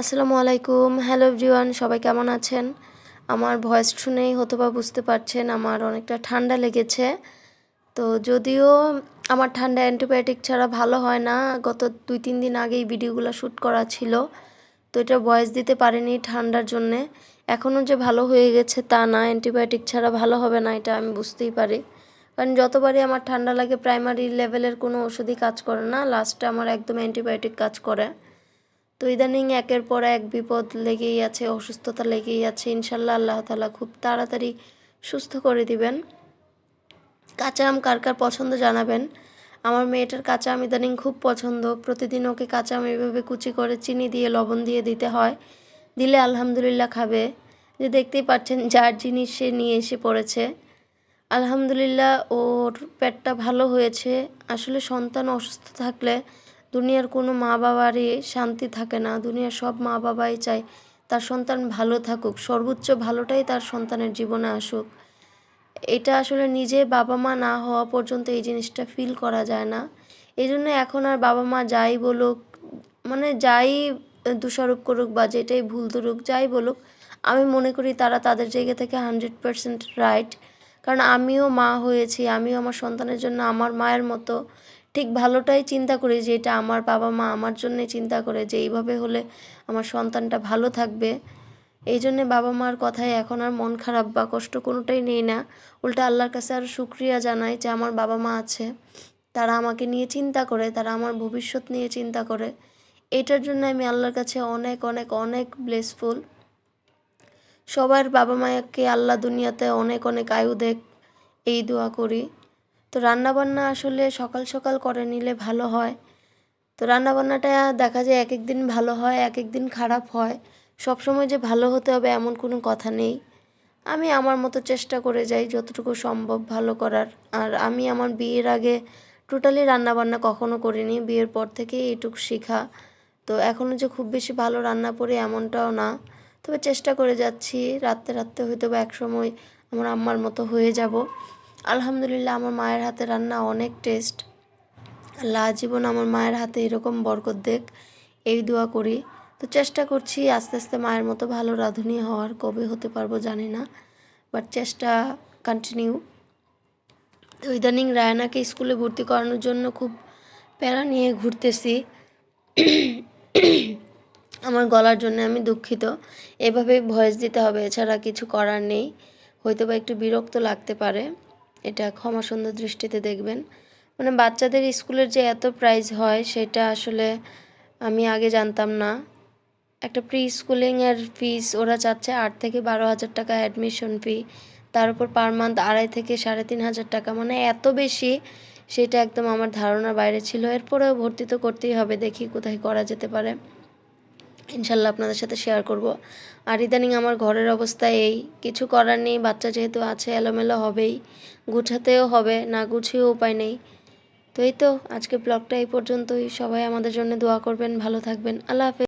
আসসালামু আলাইকুম। Hello everyone সবাই কেমন আছেন? আমার ভয়েস শুনেই হয়তো বা বুঝতে পারছেন, আমার অনেকটা ঠান্ডা লেগেছে। তো যদিও আমার ঠান্ডা অ্যান্টিবায়োটিক ছাড়া ভালো হয় না, গত দুই তিন দিন আগেই ভিডিওগুলো শ্যুট করা ছিল। তো এটা ভয়েস দিতে পারিনি ঠান্ডার জন্যে। এখনও যে ভালো হয়ে গেছে তা না অ্যান্টিবায়োটিক ছাড়া ভালো হবে না, এটা আমি বুঝতেই পারি। কারণ যতবারই আমার ঠান্ডা লাগে প্রাইমারি লেভেলের কোনো ওষুধই কাজ করে না লাস্টে আমার একদম অ্যান্টিবায়োটিক কাজ করে। তো ইদানিং একের পর এক বিপদ লেগেই আছে, অসুস্থতা লেগেই আছে। ইনশাল্লাহ আল্লাহ তালা খুব তাড়াতাড়ি সুস্থ করে দিবেন। কাঁচা আম কার কার পছন্দ জানাবেন? আমার মেয়েটার কাঁচা আম ইদানিং খুব পছন্দ। প্রতিদিন ওকে কাঁচা আম এভাবে কুচি করে চিনি দিয়ে, লবণ দিয়ে দিতে হয়। দিলে আলহামদুলিল্লাহ খাবে। যে দেখতেই পাচ্ছেন যার জিনিস সে নিয়ে এসে পড়েছে। আলহামদুলিল্লাহ ওর পেটটা ভালো হয়েছে। আসলে সন্তান অসুস্থ থাকলে দুনিয়ার কোনো মা বাবারই শান্তি থাকে না। দুনিয়ার সব মা বাবাই চায় তার সন্তান ভালো থাকুক, সর্বোচ্চ ভালোটাই তার সন্তানের জীবনে আসুক। এটা আসলে নিজে বাবা মা না হওয়া পর্যন্ত এই জিনিসটা ফিল করা যায় না। এই জন্য এখন আর বাবা মা যাই বলুক মানে যাই দোষারোপ করুক বা যেটাই ভুল ধরুক, যাই বলুক, আমি মনে করি তারা তাদের জায়গা থেকে হান্ড্রেড পারসেন্ট রাইট কারণ আমিও মা হয়েছি, আমিও আমার সন্তানের জন্য আমার মায়ের মতো ঠিক ভালোটাই চিন্তা করি যে এটা আমার বাবা মা আমার জন্যে চিন্তা করে যে এইভাবে হলে আমার সন্তানটা ভালো থাকবে। এই জন্যে বাবা মার কথায় এখন আর মন খারাপ বা কষ্ট কোনোটাই নেই না। উল্টা আল্লাহর কাছে আরও শুক্রিয়া জানাই যে আমার বাবা মা আছে। তারা আমাকে নিয়ে চিন্তা করে, তারা আমার ভবিষ্যৎ নিয়ে চিন্তা করে। এটার জন্য আমি আল্লাহর কাছে অনেক অনেক অনেক ব্লেসফুল সবার বাবা মাকে আল্লাহ দুনিয়াতে অনেক অনেক আয়ু দেখ, এই দোয়া করি। তো রান্নাবান্না আসলে সকাল সকাল করে নিলে ভালো হয়। তো রান্নাবান্নাটা দেখা যায় এক এক দিন ভালো হয়, এক এক দিন খারাপ হয়। সব সময় যে ভালো হতে হবে এমন কোনো কথা নেই। আমি আমার মতো চেষ্টা করে যাই যতটুকু সম্ভব ভালো করার। আর আমি আমার বিয়ের আগে টোটালি রান্নাবান্না কখনো করিনি, বিয়ের পর থেকে এইটুকু শেখা। তো এখনও যে খুব বেশি ভালো রান্না করি এমনটাও না। তবে চেষ্টা করে যাচ্ছি, রাত্রে রাত্রে হয়তো বা এক সময় আমার আম্মার মতো হয়ে যাব। আলহামদুলিল্লাহ, আমার মায়ের হাতে রান্না অনেক টেস্ট আল্লাহ জীবন আমার মায়ের হাতে এরকম বরকত দেখ, এই দোয়া করি। তো চেষ্টা করছি আস্তে আস্তে মায়ের মতো ভালো রাঁধুনি হওয়ার, কবে হতে পারব জানি না বাট চেষ্টা কন্টিনিউ তো ইদানিং রায়নাকে স্কুলে ভর্তি করানোর জন্য খুব প্যারা নিয়ে ঘুরতেছি। আমার গলার জন্য আমি দুঃখিত। এভাবে ভয়েস দিতে হবে, এছাড়া কিছু করার নেই। হয়তো বা একটু বিরক্ত লাগতে পারে। এটা ক্ষমা সুন্দর দৃষ্টিতে দেখবেন। মানে বাচ্চাদের স্কুলের যে এত প্রাইজ হয়, সেটা আসলে আমি আগে জানতাম না। একটা প্রি স্কুলিংয়ের ফিস ওরা চাচ্ছে আট থেকে বারো হাজার টাকা অ্যাডমিশন ফি তার উপর পার মান্থ আড়াই থেকে সাড়ে তিন হাজার টাকা। মানে এত বেশি, সেটা একদম আমার ধারণার বাইরে ছিল। এরপরেও ভর্তি তো করতেই হবে, দেখি কোথায় করা যেতে পারে। ইনশাল্লাহ আপনাদের সাথে শেয়ার করব। আর ইদানিং আমার ঘরের অবস্থা এই, কিছু করার নেই, বাচ্চা যেহেতু আছে, এলোমেলো হবেই, গুছাতেও হবে, না গুছিয়েও উপায় নেই। তো এই তো আজকে ব্লগটা এই পর্যন্তই। সবাই আমাদের জন্য দোয়া করবেন, ভালো থাকবেন, আল্লাহ হাফেজ।